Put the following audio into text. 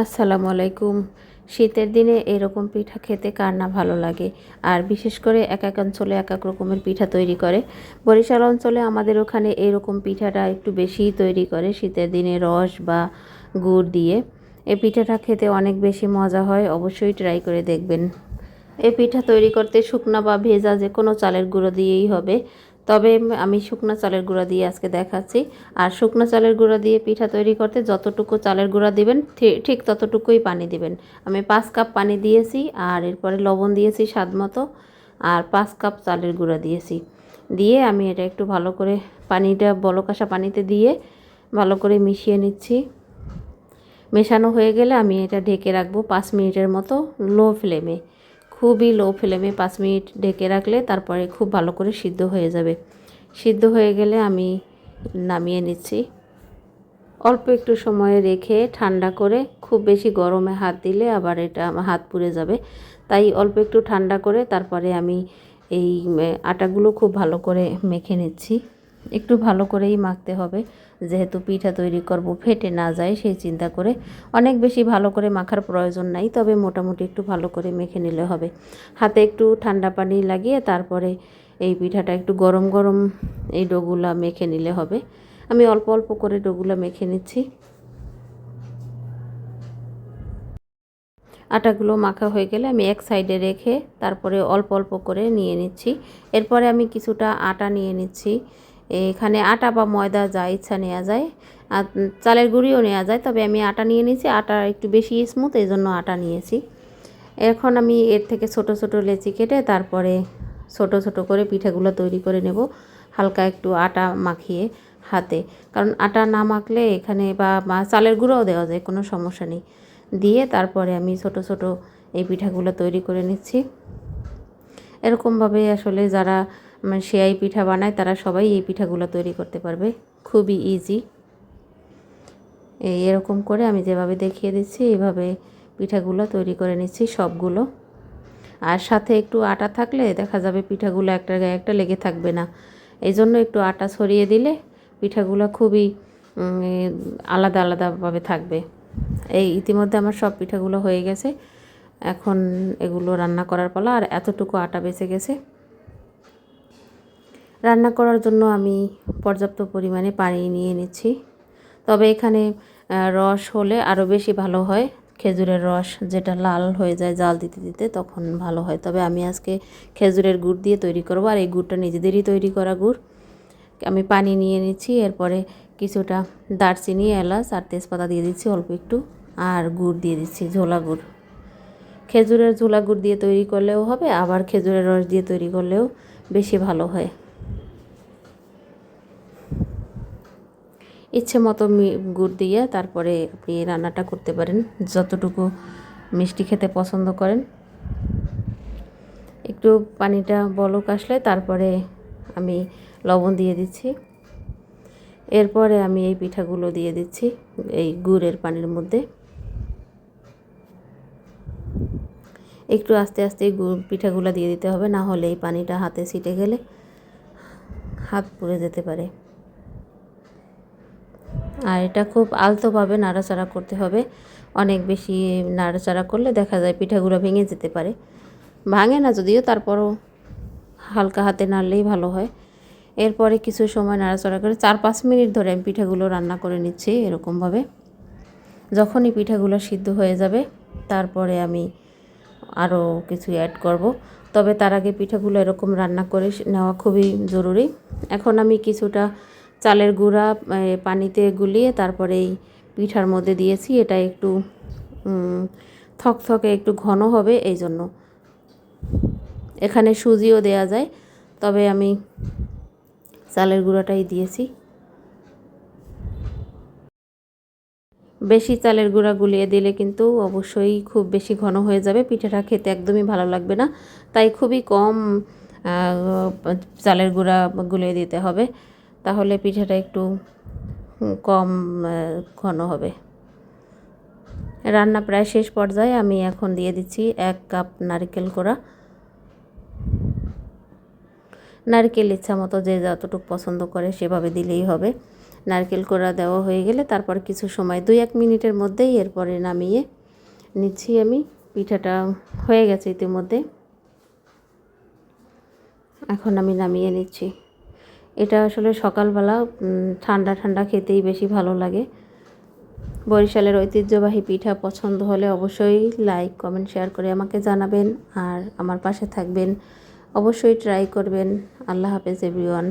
আসসালামু আলাইকুম। শীতের দিনে এরকম পিঠা খেতে কার না ভালো লাগে? আর বিশেষ করে এক এক অঞ্চলে এক এক রকমের পিঠা তৈরি করে। বরিশাল অঞ্চলে আমাদের ওখানে এরকম পিঠাটা একটু বেশিই তৈরি করে শীতের দিনে রস বা গুড় দিয়ে। এই পিঠাটা খেতে অনেক বেশি মজা হয়, অবশ্যই ট্রাই করে দেখবেন। এই পিঠা তৈরি করতে শুকনা বা ভেজা যে কোনো চালের গুঁড়ো দিয়েই হবে। তবে আমি শুকনো চালের গুঁড়া দিয়ে আজকে দেখাচ্ছি। আর শুকনো চালের গুঁড়া দিয়ে পিঠা তৈরি করতে যতটুকু চালের গুঁড়া দিবেন ঠিক ততটুকুই পানি দিবেন। আমি পাঁচ কাপ পানি দিয়েছি আর এরপরে লবণ দিয়েছি স্বাদ মতো আর পাঁচ কাপ চালের গুঁড়া দিয়েছি। দিয়ে আমি এটা একটু ভালো করে পানিটা বলকাশা পানিতে দিয়ে ভালো করে মিশিয়ে নিচ্ছি। মেশানো হয়ে গেলে আমি এটা ঢেকে রাখব পাঁচ মিনিটের মতো, লো ফ্লেমে। খুবই লো ফ্লেমে পাঁচ মিনিট ঢেকে রাখলে তারপরে খুব ভালো করে সিদ্ধ হয়ে যাবে। সিদ্ধ হয়ে গেলে আমি নামিয়ে নিচ্ছি। অল্প একটু সময় রেখে ঠান্ডা করে খুব বেশি গরমে হাত দিলে আবার এটা আমার হাত পুড়ে যাবে। তাই অল্প একটু ঠান্ডা করে তারপরে আমি এই, আটাগুলো খুব ভালো করে মেখে নিচ্ছি। একটু ভালো করেই মাখতে হবে। যেহেতু পিঠা তৈরি করব, ফেটে না যায়, সেই চিন্তা করে অনেক বেশি ভালো করে মাখার প্রয়োজন নাই, তবে মোটামুটি একটু ভালো করে মেখে নিলে হবে। হাতে একটু ঠান্ডা পানি লাগিয়ে তারপরে এই পিঠাটা একটু গরম গরম এই ডোগুলা মেখে নিলে হবে। আমি অল্প অল্প করে ডোগুলা মেখে নিচ্ছি। আটাগুলো মাখা হয়ে গেলে আমি এক সাইডে রেখে তারপরে অল্প অল্প করে নিয়ে নিচ্ছি। এরপরে আমি কিছুটা আটা নিয়ে নিচ্ছি। এখানে আটা বা ময়দা যা ইচ্ছা নেওয়া যায়। আর চালের গুঁড়িও নেওয়া যায়, তবে আমি আটা নিয়ে নিয়েছি। আটা একটু বেশি স্মুথ এই জন্য আটা নিয়েছি। এখন আমি এর থেকে ছোট ছোট লেচি কেটে তারপরে ছোট ছোট করে পিঠাগুলো তৈরি করে নেব। হালকা একটু আটা মাখিয়ে হাতে। কারণ আটা না মাখলে এখানে বা চালের গুঁড়োও দেওয়া যায়, কোনো সমস্যা নেই। দিয়ে তারপরে আমি ছোট ছোট এই পিঠাগুলো তৈরি করে নিচ্ছি। এরকমভাবে আসলে যারা সেয়াই পিঠা বানায়, তারা সবাই এই পিঠাগুলো তৈরি করতে পারবে। খুবই ইজি এই এরকম করে আমি যেভাবে দেখিয়ে দিচ্ছি এইভাবে পিঠাগুলো তৈরি করে নিচ্ছি সবগুলো। আর সাথে একটু আটা থাকলে দেখা যাবে পিঠাগুলো একটা গায়ে একটা লেগে থাকবে না। এই জন্য একটু আটা ছড়িয়ে দিলে পিঠাগুলো খুবই আলাদা আলাদাভাবে থাকবে। এই ইতিমধ্যে আমার সব পিঠাগুলো হয়ে গেছে। এখন এগুলো রান্না করার পালা, আর এতটুকু আটা বেঁচে গেছে। রান্না করার জন্য আমি পর্যাপ্ত পরিমাণে পানি নিয়ে নিচ্ছি। তবে এখানে রস হলে আরও বেশি ভালো হয়। খেজুরের রস যেটা লাল হয়ে যায় জাল দিতে দিতে, তখন ভালো হয়। তবে আমি আজকে খেজুরের গুড় দিয়ে তৈরি করব, আর এই গুড়টা নিজেদেরই তৈরি করা গুড়। আমি পানি নিয়ে নিচ্ছি, এরপরে কিছুটা দারচিনি, এলাচ আর তেজপাতা দিয়ে দিচ্ছি অল্প একটু, আর গুড় দিয়ে দিচ্ছি ঝোলা গুড়। খেজুরের ঝোলা গুড় দিয়ে তৈরি করলেও হবে, আবার খেজুরের রস দিয়ে তৈরি করলেও বেশি ভালো হয়। ইচ্ছে মতো গুড় দিয়ে তারপরে আপনি রান্নাটা করতে পারেন। যতটুকু মিষ্টি খেতে পছন্দ করেন। একটু পানিটা বলক আসলে তারপরে আমি লবণ দিয়ে দিচ্ছি। এরপরে আমি এই পিঠাগুলো দিয়ে দিচ্ছি এই গুড়ের পানির মধ্যে। একটু আস্তে আস্তে গুড় পিঠাগুলো দিয়ে দিতে হবে, না হলে এই পানিটা হাতে ছিটে গেলে হাত পুড়ে যেতে পারে। আর এটা খুব আলতোভাবে নাড়াচাড়া করতে হবে। অনেক বেশি নাড়াচাড়া করলে দেখা যায় পিঠাগুলো ভেঙে যেতে পারে। ভাঙে না যদিও, তারপরও হালকা হাতে নাড়লেই ভালো হয়। এরপরে কিছু সময় নাড়াচাড়া করে চার পাঁচ মিনিট ধরে আমি পিঠাগুলো রান্না করে নিচ্ছি এরকমভাবে। যখনই পিঠাগুলো সিদ্ধ হয়ে যাবে, তারপরে আমি আরও কিছু অ্যাড করব। তবে তার আগে পিঠাগুলো এরকম রান্না করে নেওয়া খুবই জরুরি। এখন আমি কিছুটা চালের গুঁড়া পানিতে গুলিয়ে তারপরে এই পিঠার মধ্যে দিয়েছি। এটা একটু থকথকে একটু ঘন হবে এই জন্য এখানে সুজিও দেয়া যায়, তবে আমি চালের গুঁড়াটাই দিয়েছি। বেশি চালের গুঁড়া গুলিয়ে দিলে কিন্তু অবশ্যই খুব বেশি ঘন হয়ে যাবে। পিঠাটা খেতে একদমই ভালো লাগবে না। তাই খুবই কম চালের গুঁড়া গুলিয়ে দিতে হবে। তাহলে পিঠাটা একটু কম ঘন হবে। রান্না প্রায় শেষ পর্যায়ে আমি এখন দিয়ে দিচ্ছি এক কাপ নারকেল কোড়া। নারকেল ইচ্ছা মতো যে যতটুকু পছন্দ করে সেভাবে দিলেই হবে। নারকেল কোড়া দেওয়া হয়ে গেলে তারপর কিছু সময়, দুই এক মিনিটের মধ্যেই এরপরে নামিয়ে নিচ্ছি আমি। পিঠাটা হয়ে গেছে ইতিমধ্যে। এখন আমি নামিয়ে নিচ্ছি। এটা আসলে সকালবেলা ঠান্ডা ঠান্ডা খেতেই বেশি ভালো লাগে। বরিশালের ঐতিহ্যবাহী পিঠা পছন্দ হলে অবশ্যই লাইক কমেন্ট শেয়ার করে আমাকে জানাবেন আর আমার পাশে থাকবেন। অবশ্যই ট্রাই করবেন। আল্লাহ হাফেজ এভরিওয়ান